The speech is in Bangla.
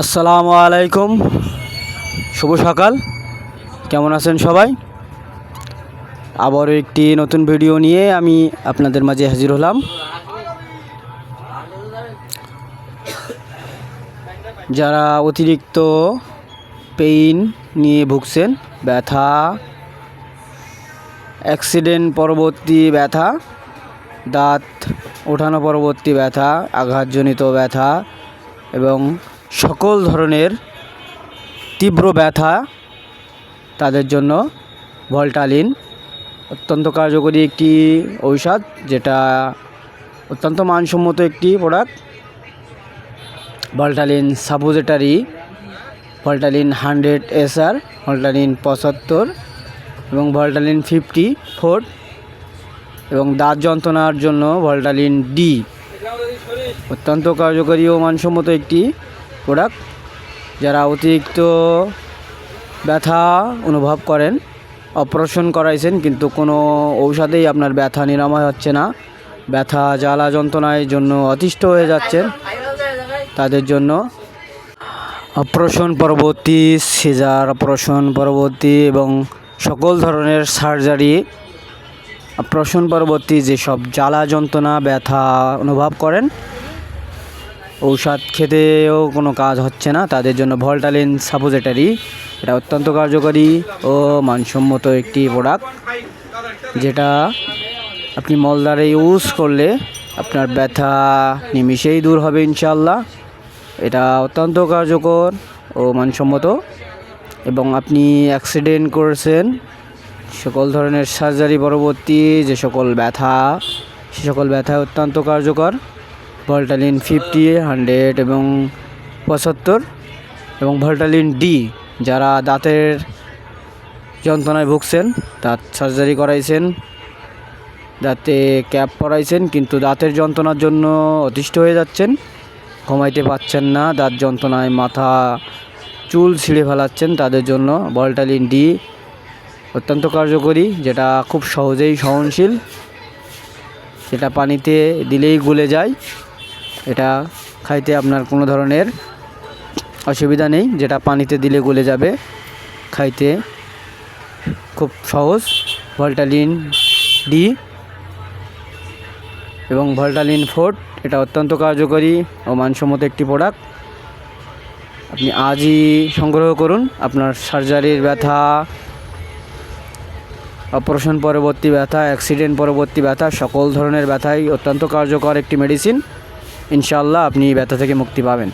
আসসালামু আলাইকুম। শুভ সকাল। কেমন আছেন সবাই? আবারও একটি নতুন ভিডিও নিয়ে আমি আপনাদের মাঝে হাজির হলাম। যারা অতিরিক্ত পেইন নিয়ে ভুগছেন, ব্যথা, অ্যাক্সিডেন্ট পরবর্তী ব্যথা, দাঁত ওঠানো পরবর্তী ব্যথা, আঘাতজনিত ব্যথা এবং সকল ধরনের তীব্র ব্যথা তাদের জন্য ভল্টালিন অত্যন্ত কার্যকরী একটি ঔষধ, যেটা অত্যন্ত মানসম্মত একটি product Voltalin suppository Voltalin hundred SR, Voltalin পঁচাত্তর এবং ভল্টালিন ফিফটি ফোর এবং দাঁত যন্ত্রণার জন্য ভল্টালিন ডি। অত্যন্ত কার্যকরী ও মানসম্মত একটি প্রোডাক্ট যারা অতিরিক্ত ব্যথা অনুভব করেন অপারেশন করাইছেন, কিন্তু কোনো ঔষধেই আপনার ব্যথা নিরাময় হচ্ছে না। ব্যথা, জ্বালা যন্ত্রণার জন্য অতিষ্ঠ হয়ে যাচ্ছেন। তাদের জন্য অপারেশন পরবর্তী সিজার অপারেশন পরবর্তী এবং সকল ধরনের সার্জারি অপারেশন পরবর্তী যেসব জ্বালা যন্ত্রণা, ব্যথা অনুভব করেন ঔষধ খেতেও কোনো কাজ হচ্ছে না, তাদের জন্য ভল্টালিন সাপোজিটারি এটা অত্যন্ত কার্যকরী ও মানসম্মত একটি প্রোডাক্ট যেটা আপনি মলদারে ইউজ করলে আপনার ব্যথা নিমিষেই দূর হবে ইনশাল্লাহ এটা অত্যন্ত কার্যকর ও মানসম্মত এবং আপনি অ্যাক্সিডেন্ট করেছেন, সকল ধরনের সার্জারি পরবর্তী যে সকল ব্যথা, সে সকল ব্যথা অত্যন্ত কার্যকর। ভল্টালিন ফিফটি হান্ড্রেড এবং পঁচাত্তর এবং ভল্টালিন ডি যারা দাঁতের যন্ত্রণায় ভুগছেন, দাঁত সার্জারি করাইছেন, দাঁতে ক্যাপ পরাইছেন, কিন্তু দাঁতের যন্ত্রণার জন্য অতিষ্ঠ হয়ে যাচ্ছেন, ঘুমাইতে পাচ্ছেন না, দাঁত যন্ত্রণায় মাথা, চুল ছিঁড়ে ফেলাচ্ছেন, তাদের জন্য ভল্টালিন ডি অত্যন্ত কার্যকরী, যেটা খুব সহজেই সহনশীল সেটা পানিতে দিলেই গলে যায়। এটা খাইতে আপনার কোনো ধরনের অসুবিধা নেই, যেটা পানিতে দিলে গলে যাবে। খাইতে খুব সহজ। ভল্টালিন ডি এবং ভল্টালিন ফোর্ট এটা অত্যন্ত কার্যকরী ও মানসম্মত একটি প্রোডাক্ট। আপনি আজই সংগ্রহ করুন, আপনার সার্জারির ব্যথা, অপারেশন পরবর্তী ব্যথা, অ্যাক্সিডেন্ট পরবর্তী ব্যথা, সকল ধরনের ব্যথাই অত্যন্ত কার্যকর একটি মেডিসিন। ইনশাল্লাহ আপনি ব্যথা থেকে মুক্তি পাবেন।